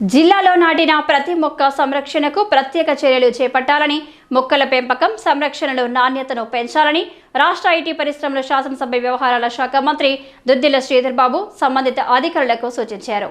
జిల్లాలో నాటిన ప్రతి మొక్క సంరక్షణకు ప్రత్యేక చర్యలు చేపట్టాలని మొక్కల పెంపకం సంరక్షణలో నాణ్యతను పెంచాలని రాష్ట్ర ఐటీ పరిశ్రమల శాసనసభ వ్యవహారాల శాఖ మంత్రి దుద్దిల శ్రీధర్ బాబు సంబంధిత అధికారులకు సూచించారు.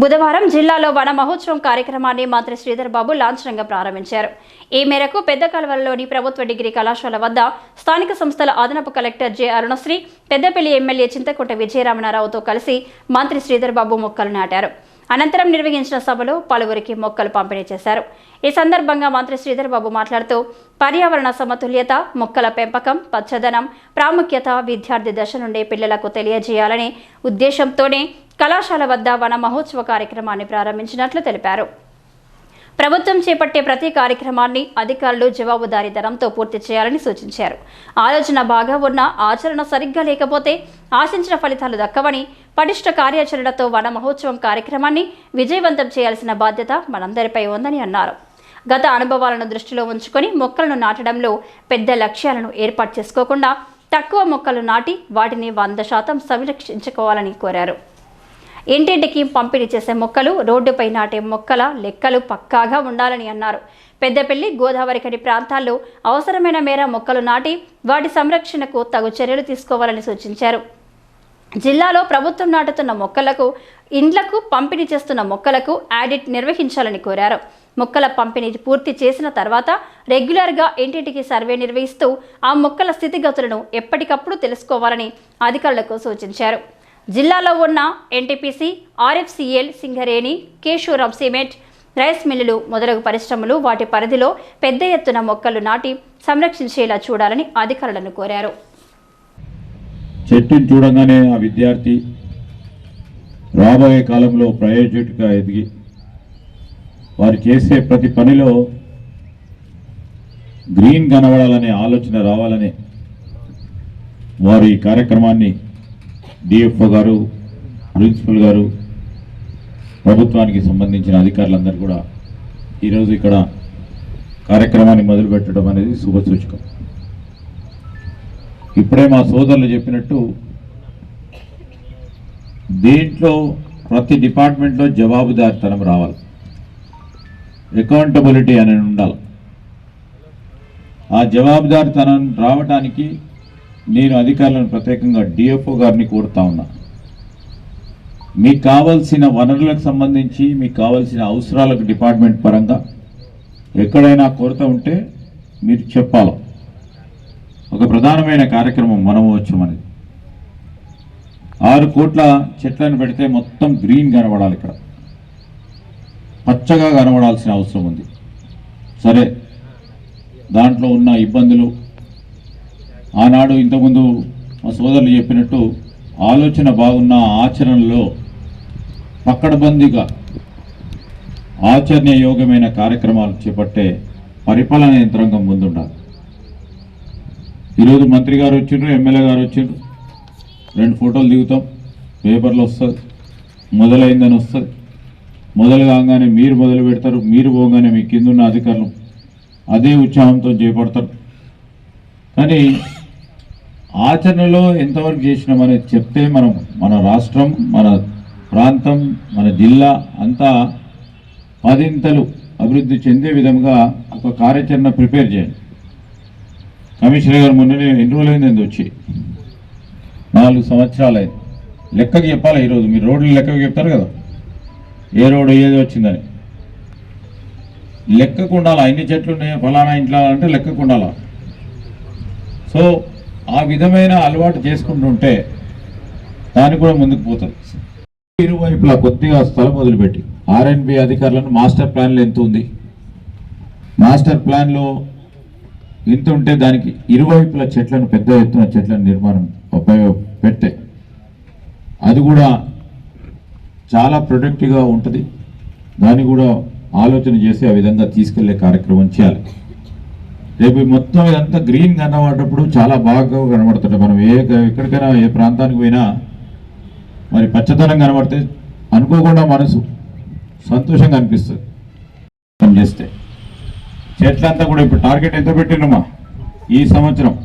బుధవారం జిల్లాలో వన మహోత్సవం కార్యక్రమాన్ని మంత్రి శ్రీధర్ బాబు లాంఛనంగా ప్రారంభించారు. ఈ మేరకు పెద్ద కలవలలోని ప్రభుత్వ డిగ్రీ కళాశాల వద్ద స్థానిక సంస్థల అదనపు collector J Arunasri Peddapalli MLA Chinthakunta విజయరామనారావుతో కలిసి మంత్రి శ్రీధర్ బాబు మొక్కలు నాటారు. అనంతరం నిర్వహించిన సభలో పలువురికి మొక్కలు పంపిణీ చేశారు. ఈ సందర్భంగా మంత్రి శ్రీధర్ బాబు మాట్లాడుతూ పర్యావరణ సమతుల్యత మొక్కల పెంపకం పచ్చదనం ప్రాముఖ్యత విద్యార్థి దశ నుండి పిల్లలకు తెలియజేయాలనే ఉద్దేశంతోనే కళాశాల వద్ద వన మహోత్సవ కార్యక్రమాన్ని ప్రారంభించినట్లు తెలిపారు. ప్రభుత్వం చేపట్టే ప్రతి కార్యక్రమాన్ని అధికారులు జవాబుదారీతనంతో పూర్తి చేయాలని సూచించారు. ఆలోచన బాగా ఉన్న ఆచరణ సరిగ్గా లేకపోతే ఆశించిన ఫలితాలు దక్కవని పటిష్ట కార్యాచరణతో వన మహోత్సవం కార్యక్రమాన్ని విజయవంతం చేయాల్సిన బాధ్యత మనందరిపై ఉందని అన్నారు. గత అనుభవాలను దృష్టిలో ఉంచుకొని మొక్కలను నాటడంలో పెద్ద లక్ష్యాలను ఏర్పాటు చేసుకోకుండా తక్కువ మొక్కలు నాటి వాటిని వంద శాతం సంరక్షించుకోవాలని కోరారు. ఇంటింటికి పంపిణీ చేసే మొక్కలు రోడ్డుపై నాటే మొక్కల లెక్కలు పక్కాగా ఉండాలని అన్నారు. పెద్దపల్లి గోదావరి గోదావరికని ప్రాంతాల్లో అవసరమైన మేర మొక్కలు నాటి వాటి సంరక్షణకు తగు చర్యలు తీసుకోవాలని సూచించారు. జిల్లాలో ప్రభుత్వం నాటుతున్న మొక్కలకు ఇండ్లకు పంపిణీ చేస్తున్న మొక్కలకు ఆడిట్ నిర్వహించాలని కోరారు. మొక్కల పంపిణీ పూర్తి చేసిన తర్వాత రెగ్యులర్గా ఇంటింటికి సర్వే నిర్వహిస్తూ ఆ మొక్కల స్థితిగతులను ఎప్పటికప్పుడు తెలుసుకోవాలని అధికారులకు సూచించారు. జిల్లాలో ఉన్న NTPC RFCL Singareni Kesoram cement rice మిల్లులు మొదలగు పరిశ్రమలు వాటి పరిధిలో పెద్ద ఎత్తున మొక్కలు నాటి సంరక్షించేలా చూడాలని అధికారులను కోరారు. చెట్టును చూడంగానే ఆ విద్యార్థి రాబోయే కాలంలో ప్రయోజకుడిగా ఎదిగి వారు చేసే ప్రతి పనిలో గ్రీన్ కనబడాలనే ఆలోచన రావాలని వారు ఈ కార్యక్రమాన్ని డిఎఫ్ఓ గారు ప్రిన్సిపల్ గారు ప్రభుత్వానికి సంబంధించిన అధికారులందరూ కూడా ఈరోజు ఇక్కడ కార్యక్రమాన్ని మొదలుపెట్టడం అనేది శుభసూచకం. ఇప్పుడే మా సోదరులు చెప్పినట్టు దీంట్లో ప్రతి డిపార్ట్మెంట్లో జవాబుదారితనం రావాలి. అకౌంటబిలిటీ అనేది ఉండాలి. ఆ జవాబుదారితనం రావడానికి నేను అధికారులను ప్రత్యేకంగా డిఎఫ్ఓ గారిని కోరుతా ఉన్నా. మీకు కావాల్సిన వనరులకు సంబంధించి మీకు కావాల్సిన అవసరాలకు డిపార్ట్మెంట్ పరంగా ఎక్కడైనా కొరత ఉంటే మీరు చెప్పాలి. ఒక ప్రధానమైన కార్యక్రమం మనమోత్సవం అనేది. ఆరు కోట్ల చెట్లను పెడితే మొత్తం గ్రీన్ కనబడాలి ఇక్కడ. పచ్చగా కనబడాల్సిన అవసరం ఉంది. సరే దాంట్లో ఉన్న ఇబ్బందులు ఆనాడు ఇంతకుముందు మా సోదరులు చెప్పినట్టు ఆలోచన బాగున్న ఆచరణలో పక్కడబందీగా ఆచరణయోగ్యమైన కార్యక్రమాలు చేపట్టే పరిపాలన యంత్రాంగం ముందుండాలి. ఈరోజు మంత్రి గారు వచ్చిండ్రు ఎమ్మెల్యే గారు వచ్చిండ్రు. రెండు ఫోటోలు దిగుతాం పేపర్లు వస్తుంది మొదలైందని వస్తుంది మొదలు కాగానే మీరు మొదలు పెడతారు మీరు పోగానే మీ కిందున్న అధికారులు అదే ఉత్సాహంతో చేపడతారు. కానీ ఆచరణలో ఎంతవరకు చేసినామని చెప్తే మనం మన రాష్ట్రం మన ప్రాంతం మన జిల్లా అంతా పదింతలు అభివృద్ధి చెందే విధంగా ఒక కార్యాచరణ ప్రిపేర్ చేయండి. కమిషనర్ గారు మొన్ననే ఎన్ని రోజులైంది వచ్చి. నాలుగు సంవత్సరాలు లెక్కకి చెప్పాలి ఈరోజు? మీరు రోడ్లు లెక్కకి చెప్తారు కదా? ఏ రోడ్డు ఏది వచ్చిందని. లెక్కకు ఉండాలా? ఎన్ని చెట్లు ఉన్నాయో? ఫలానా ఇంట్లో అంటే లెక్కకు ఉండాలా? సో ఆ విధమైన అలవాటు చేసుకుంటుంటే దాన్ని కూడా ముందుకు పోతుంది. ఇరువైపులా కొద్దిగా స్థలం మొదలుపెట్టి ఆర్ఎన్బి అధికారులను మాస్టర్ ప్లాన్లో ఎంత ఉంది? మాస్టర్ ప్లాన్లో ఇంత ఉంటే దానికి ఇరువైపుల చెట్లను పెద్ద ఎత్తున చెట్లను నిర్మాణం ఉపయోగ పెట్టే అది కూడా చాలా ప్రొడక్టివ్గా ఉంటుంది. దాన్ని కూడా ఆలోచన చేసి ఆ విధంగా తీసుకెళ్ళే కార్యక్రమం చేయాలి. రేపు మొత్తం ఇదంతా గ్రీన్ కనబడేటప్పుడు చాలా బాగా కనబడుతుంది మనం ఏ ఎక్కడికైనా ఏ ప్రాంతానికి పోయినా మరి పచ్చదనం కనబడితే అనుకోకుండా మనసు సంతోషంగా అనిపిస్తుంది. పని చేస్తే. చెట్లంతా కూడా ఇప్పుడు టార్గెట్ ఎంత పెట్టినమ్మా ఈ సంవత్సరం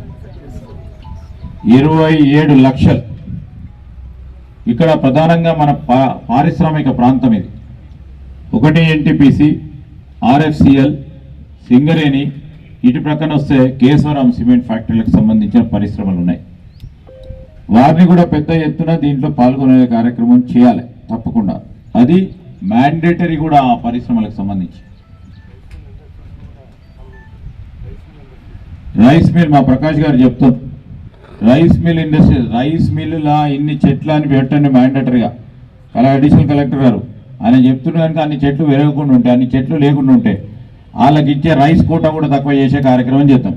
ఇరవై ఏడు లక్షలు. ఇక్కడ ప్రధానంగా మన పా- పారిశ్రామిక ప్రాంతం ఇది. ఒకటి ఎన్టీపీసీ ఆర్ఎఫ్సిఎల్ సింగరేణి ఇటు ప్రక్కన వస్తే కేశవరం సిమెంట్ ఫ్యాక్టరీలకు సంబంధించిన పరిశ్రమలు ఉన్నాయి. వారిని కూడా పెద్ద ఎత్తున దీంట్లో పాల్గొనే కార్యక్రమం చేయాలి తప్పకుండా. అది మ్యాండేటరీ కూడా ఆ పరిశ్రమలకు సంబంధించి. రైస్ మిల్ మా ప్రకాష్ గారు చెప్తారు రైస్ మిల్ ఇండస్ట్రీ రైస్ మిల్లులా ఇన్ని చెట్లు అని పెట్టండి మ్యాండేటరీగా అలా అడిషనల్ కలెక్టర్ గారు ఆయన చెప్తున్నారు కనుక అన్ని చెట్లు పెరగకుండా ఉంటే అన్ని చెట్లు లేకుండా ఉంటే వాళ్ళకి ఇచ్చే రైస్ కోటా కూడా తక్కువ చేసే కార్యక్రమం చేద్దాం.